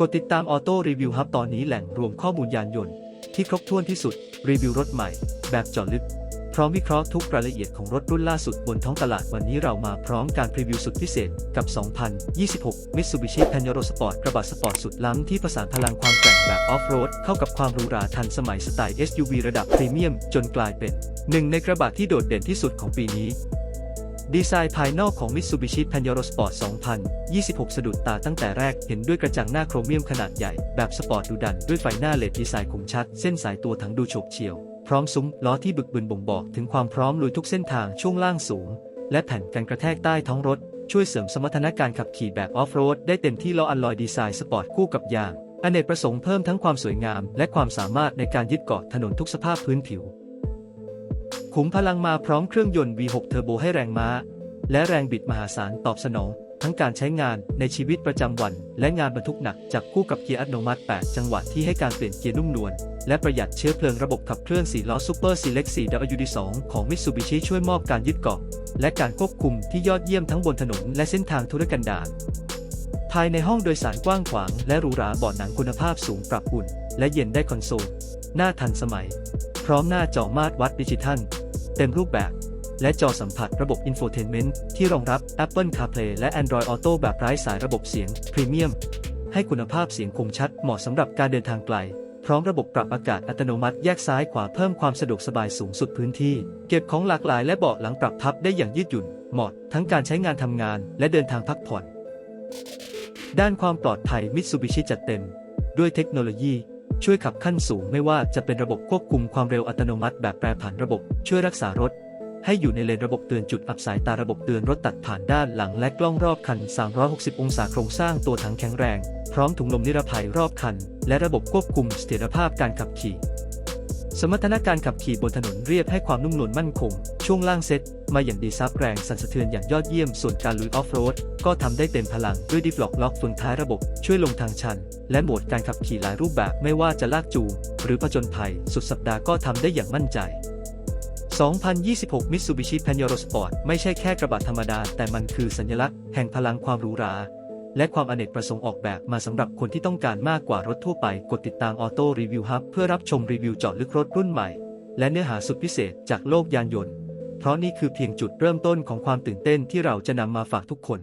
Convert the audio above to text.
กดติดตามออโต้รีวิวฮับตอนนี้แหล่งรวมข้อมูลยานยนต์ ที่ครบถ้วนที่สุด รีวิวรถใหม่ แบบเจาะลึก พร้อมวิเคราะห์ทุกรายละเอียดของรถรุ่นล่าสุดบนท้องตลาดวันนี้เรามาพร้อมการพรีวิวสุดพิเศษกับ 2026 Mitsubishi Pajero Sport กระบะสปอร์ตสุดล้ำที่ผสานพลังความแกร่งแบบออฟโรดเข้ากับความหรูหราทันสมัยสไตล์ SUV ระดับพรีเมียมจนกลายเป็นหนึ่งในกระบะที่โดดเด่นที่สุดของปีนี้ ดีไซน์ภายนอกของ Mitsubishi Pajero Sport 2026 สะดุดตาตั้งแต่แรกเห็นด้วยกระจังหน้าโครเมียมขนาดใหญ่ แบบสปอร์ตดูดัน ด้วยไฟหน้าเลดดีไซน์คมชัด เส้นสายตัวถังดูโฉบเฉี่ยว พร้อมซุ้มล้อที่บึกบึนบ่งบอกถึงความพร้อมลุยทุกเส้นทางช่วงล่างสูง และแผ่นกันกระแทกใต้ท้องรถ ช่วยเสริมสมรรถนะการขับขี่แบบออฟโรดได้เต็มที่ล้ออัลลอยดีไซน์สปอร์ตคู่กับยางอเนกประสงค์เพิ่มทั้งความสวยงาม และความสามารถในการยึดเกาะถนนทุกสภาพพื้นผิว ขุมพลังมาพร้อมเครื่องยนต์ V6 เทอร์โบให้แรงม้า และแรงบิดมหาศาลตอบสนอง ทั้งการใช้งานในชีวิตประจำวัน และงานบรรทุกหนักจากคู่กับเกียร์อัตโนมัติ 8 จังหวะที่ให้การเปลี่ยนเกียร์นุ่มนวลและประหยัดเชื้อเพลิงระบบขับเคลื่อน4ล้อ Super Select 4 WD2 ของ Mitsubishi ช่วยมอบการยึดเกาะ และการควบคุมที่ยอดเยี่ยมทั้งบนถนนและเส้นทางธุรกันดารภายในห้องโดยสารกว้างขวาง และหรูหราเบาะหนังคุณภาพสูงปรับอุ่น และเย็นได้คอนโซล หน้าทันสมัย พร้อมหน้าจอมาตรวัดดิจิทัล เต็มรูปแบบ และจอสัมผัสระบบ Infotainment ที่รองรับ Apple CarPlay และ Android Auto แบบไร้สายระบบเสียงพรีเมียมให้คุณภาพเสียงคมชัดเหมาะสำหรับการเดินทางไกล พร้อมระบบปรับอากาศอัตโนมัติแยกซ้ายขวาเพิ่มความสะดวกสบายสูงสุดพื้นที่ เก็บของหลากหลายและเบาะหลังปรับพับได้อย่างยืดหยุ่น เหมาะทั้งการใช้งานทำงานและเดินทางพักผ่อน ด้านความปลอดภัย Mitsubishi จัดเต็ม ด้วยเทคโนโลยี ช่วยขับขั้นสูงไม่ว่าจะเป็นระบบควบคุมความเร็วอัตโนมัติแบบแปรผันระบบ ช่วยรักษารถ ให้อยู่ในเลนระบบเตือนจุดอับสายตาระบบเตือนรถตัดผ่านด้านหลังและกล้องรอบคัน 360 องศาโครงสร้างตัวถังแข็งแรง พร้อมถุงลมนิรภัยรอบคัน และระบบควบคุมเสถียรภาพการขับขี่ มรรถนะการขับขี่บนถนนเรียบให้ความนุ่มนวลมั่นคง ช่วงล่างเซ็ตมาอย่างดีซับแรงสั่นสะเทือนอย่างยอดเยี่ยม ส่วนการลุยออฟโรดก็ทำได้เต็มพลังด้วยดิฟล็อกล็อกเฟืองท้ายระบบ ช่วยลงทางชัน และโหมดการขับขี่หลายรูปแบบไม่ว่าจะลากจูงหรือผจญภัย สุดสัปดาห์ก็ทำได้อย่างมั่นใจ 2026 Mitsubishi Pajero Sport ไม่ใช่แค่กระบะธรรมดา แต่มันคือสัญลักษณ์แห่งพลังความหรูหรา และความอเนกประสงค์ออกแบบมาสำหรับคนที่ต้องการมากกว่ารถทั่วไป กดติดตามออโต้รีวิวฮับเพื่อรับชมรีวิวเจาะลึกรถรุ่นใหม่ และเนื้อหาสุดพิเศษจากโลกยานยนต์ เพราะนี่คือเพียงจุดเริ่มต้นของความตื่นเต้นที่เราจะนำมาฝากทุกคน